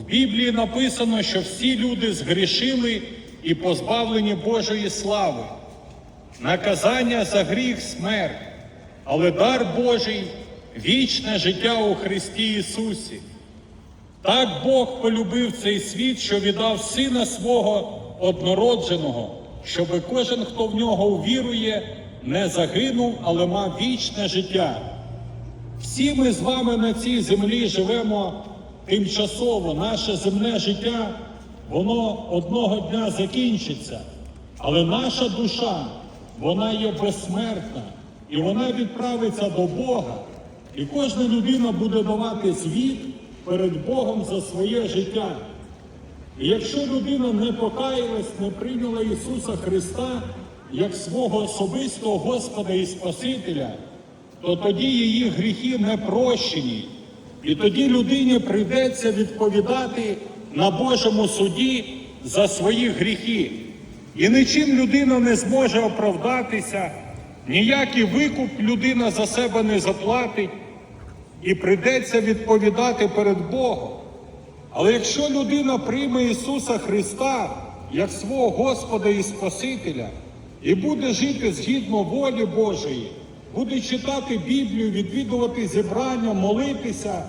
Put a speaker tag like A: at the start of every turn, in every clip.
A: В Біблії написано, що всі люди згрішили і позбавлені Божої слави. Наказання за гріх смерть, але дар Божий вічне життя у Христі Ісусі. Так Бог полюбив цей світ, що віддав Сина свого однородженого, щоби кожен, хто в нього увірує, не загинув, але мав вічне життя. Всі ми з вами на цій землі живемо тимчасово. Наше земне життя, воно одного дня закінчиться. Але наша душа, вона є безсмертна, і вона відправиться до Бога. І кожна людина буде давати звіт перед Богом за своє життя. І якщо людина не покаялась, не прийняла Ісуса Христа як свого особистого Господа і Спасителя, то тоді її гріхи не прощені. І тоді людині прийдеться відповідати на Божому суді за свої гріхи. І нічим людина не зможе оправдатися, ніякий викуп людина за себе не заплатить, і прийдеться відповідати перед Богом. Але якщо людина прийме Ісуса Христа як свого Господа і Спасителя і буде жити згідно волі Божої, буде читати Біблію, відвідувати зібрання, молитися,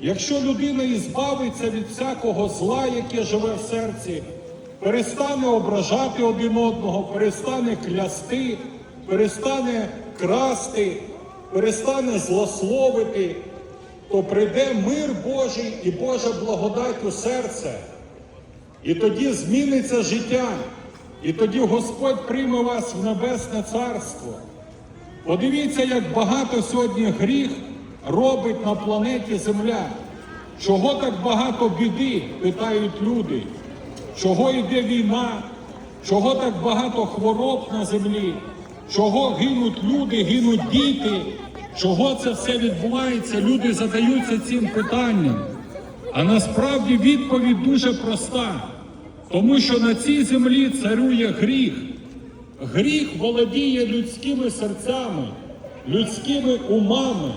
A: якщо людина і збавиться від всякого зла, яке живе в серці, перестане ображати один одного, перестане клясти, перестане красти, перестане злословити, то прийде мир Божий і Божа благодать у серце. І тоді зміниться життя, і тоді Господь прийме вас в небесне царство. Подивіться, як багато сьогодні гріх робить на планеті Земля. Чого так багато біди, питають люди? Чого йде війна? Чого так багато хвороб на землі? Чого гинуть люди, гинуть діти? Чого це все відбувається? Люди задаються цим питанням. А насправді відповідь дуже проста, тому що на цій землі царює гріх. Гріх володіє людськими серцями, людськими умами.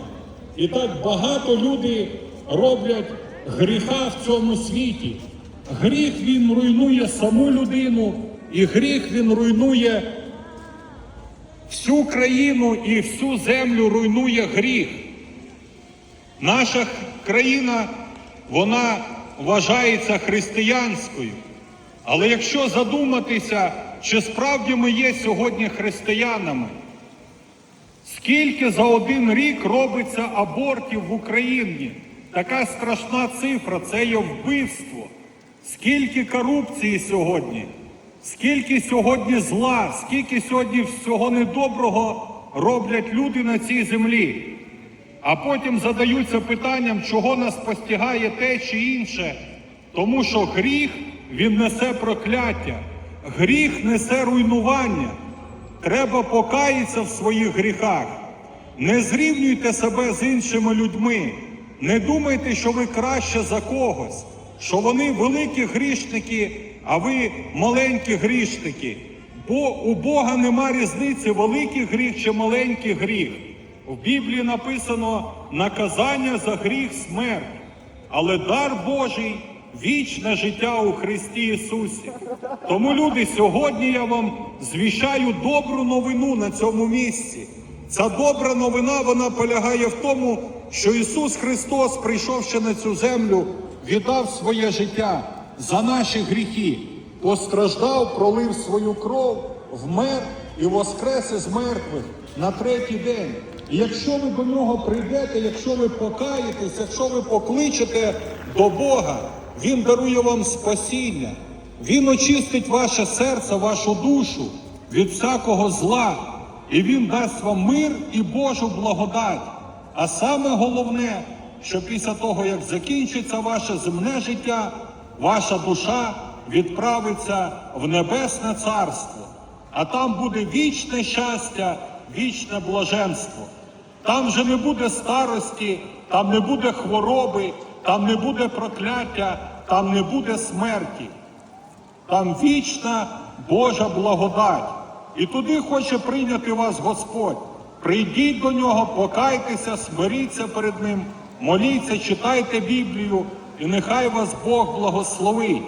A: І так багато люди роблять гріха в цьому світі. Гріх він руйнує саму людину, і гріх він руйнує всю країну і всю землю руйнує гріх. Наша країна, вона вважається християнською. Але якщо задуматися, чи справді ми є сьогодні християнами, скільки за один рік робиться абортів в Україні? Така страшна цифра це є вбивство. Скільки корупції сьогодні, скільки сьогодні зла, скільки сьогодні всього недоброго роблять люди на цій землі. А потім задаються питанням, чого нас постигає те чи інше, тому що гріх він несе прокляття, гріх несе руйнування. Треба покаятися в своїх гріхах. Не зрівнюйте себе з іншими людьми. Не думайте, що ви краще за когось, що вони великі грішники, а ви маленькі грішники. Бо у Бога нема різниці, великий гріх чи маленький гріх. В Біблії написано наказання за гріх смерть, але дар Божий вічне життя у Христі Ісусі. Тому, люди, сьогодні я вам звіщаю добру новину на цьому місці. Ця добра новина вона полягає в тому, що Ісус Христос, прийшовши на цю землю, віддав своє життя за наші гріхи, постраждав, пролив свою кров, вмер і воскрес із мертвих на третій день. І якщо ви до нього прийдете, якщо ви покаєтесь, якщо ви покличете до Бога, Він дарує вам спасіння, Він очистить ваше серце, вашу душу від всякого зла, і Він дасть вам мир і Божу благодать. А саме головне, що після того, як закінчиться ваше земне життя, ваша душа відправиться в небесне царство, а там буде вічне щастя, вічне блаженство. Там же не буде старості, там не буде хвороби, там не буде прокляття, там не буде смерті. Там вічна Божа благодать. І туди хоче прийняти вас Господь. Прийдіть до нього, покайтеся, смиріться перед Ним, моліться, читайте Біблію, і нехай вас Бог благословить